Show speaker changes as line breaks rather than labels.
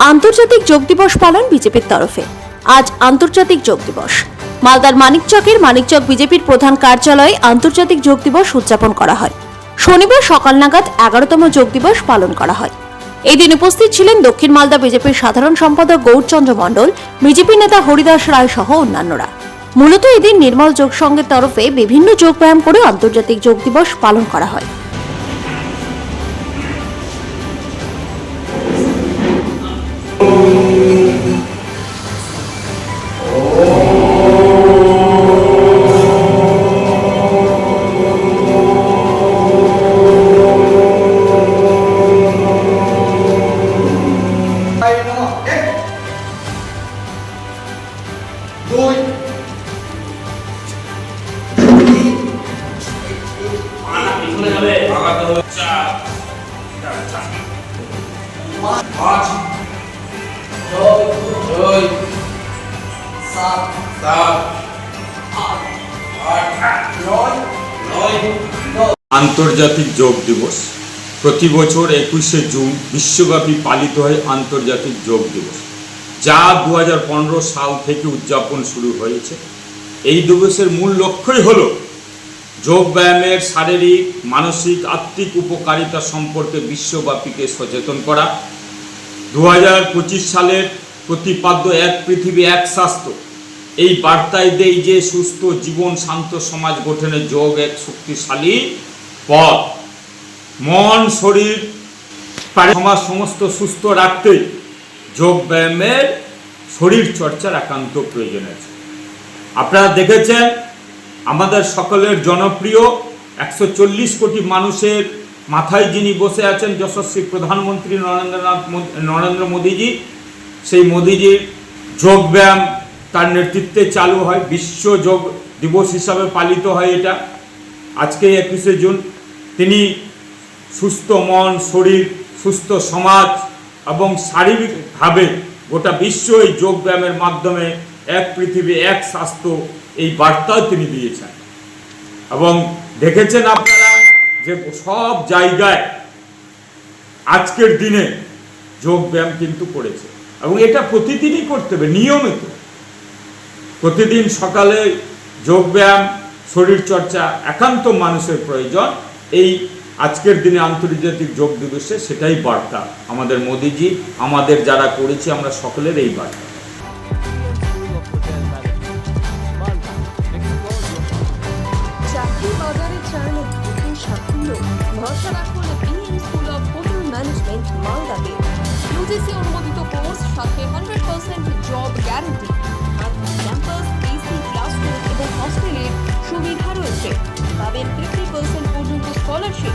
আন্তর্জাতিক যোগ দিবস পালন বিজেপির তরফে। আজ আন্তর্জাতিক যোগ দিবস। মালদার মানিকচকের মানিকচক বিজেপির প্রধান কার্যালয়ে আন্তর্জাতিক যোগ দিবস উদযাপন করা হয়। শনিবার সকাল নাগাদ এগারোতম যোগ দিবস পালন করা হয়। এই দিন উপস্থিত ছিলেন দক্ষিণ মালদা বিজেপির সাধারণ সম্পাদক গৌরচন্দ্র মণ্ডল, বিজেপি নেতা হরিদাস রায় সহ অন্যান্যরা। মূলত এদিন নির্মল যোগ সংঘের তরফে বিভিন্ন যোগ ব্যায়াম করে আন্তর্জাতিক যোগ দিবস পালন করা হয়।
আন্তর্জাতিক যোগ দিবস। প্রতি বছর একুশে জুন বিশ্বব্যাপী পালিত হয় আন্তর্জাতিক যোগ দিবস। যা দু হাজার পনেরো সাল থেকে উদযাপন শুরু হয়েছে। এই দিবসের মূল লক্ষ্যই হল যোগ ব্যায়ামের শারীরিক, মানসিক, আত্মিক উপকারিতা সম্পর্কে বিশ্বব্যাপীকে সচেতন করা। দু হাজার পঁচিশ সালের প্রতিপাদ্য এক পৃথিবী, এক স্বাস্থ্য। এই বার্তায় দেই যে সুস্থ জীবন, শান্ত সমাজ গঠনে যোগ এক শক্তিশালী পথ। মন, শরীর সমাজ সমস্ত সুস্থ রাখতে যোগ ব্যায়ামের শরীর চর্চার একান্ত প্রয়োজন আছে। আপনারা দেখেছেন, আমাদের সকলের জনপ্রিয় একশো চল্লিশ কোটি মানুষের মাথায় যিনি বসে আছেন যশস্বী প্রধানমন্ত্রী নরেন্দ্রনাথ নরেন্দ্র মোদীজি, সেই মোদীজির যোগ ব্যায়াম তার নেতৃত্বে চালু হয়। বিশ্ব যোগ দিবস হিসাবে পালিত হয় এটা। আজকে একুশে জুন তিনি সুস্থ মন, শরীর, সুস্থ সমাজ এবং শারীরিকভাবে গোটা বিশ্ব এই যোগ ব্যায়ামের মাধ্যমে এক পৃথিবী, এক স্বাস্থ্য এই বার্তাও তিনি দিয়েছেন। এবং দেখেছেন আপনারা যে সব জায়গায় আজকের দিনে যোগব্যায়াম কিন্তু করেছে। এবং এটা প্রতিদিনই করতে হবে, নিয়মিত। প্রতিদিন সকালে যোগব্যায়াম, শরীরচর্চা একান্ত মানুষের প্রয়োজন। এই আজকের দিনে আন্তর্জাতিক যোগ দিবসে সেটাই বার্তা আমাদের মোদিজি, আমাদের যারা করেছি আমরা সকলের এই বার্তা।
ইউজিসি অনুমোদিত কোর্স, সাথে হান্ড্রেড পার্সেন্ট জব সুবিধা রয়েছে। পাবেন ফিফটি পার্সেন্ট পর্যন্ত স্কলারশিপ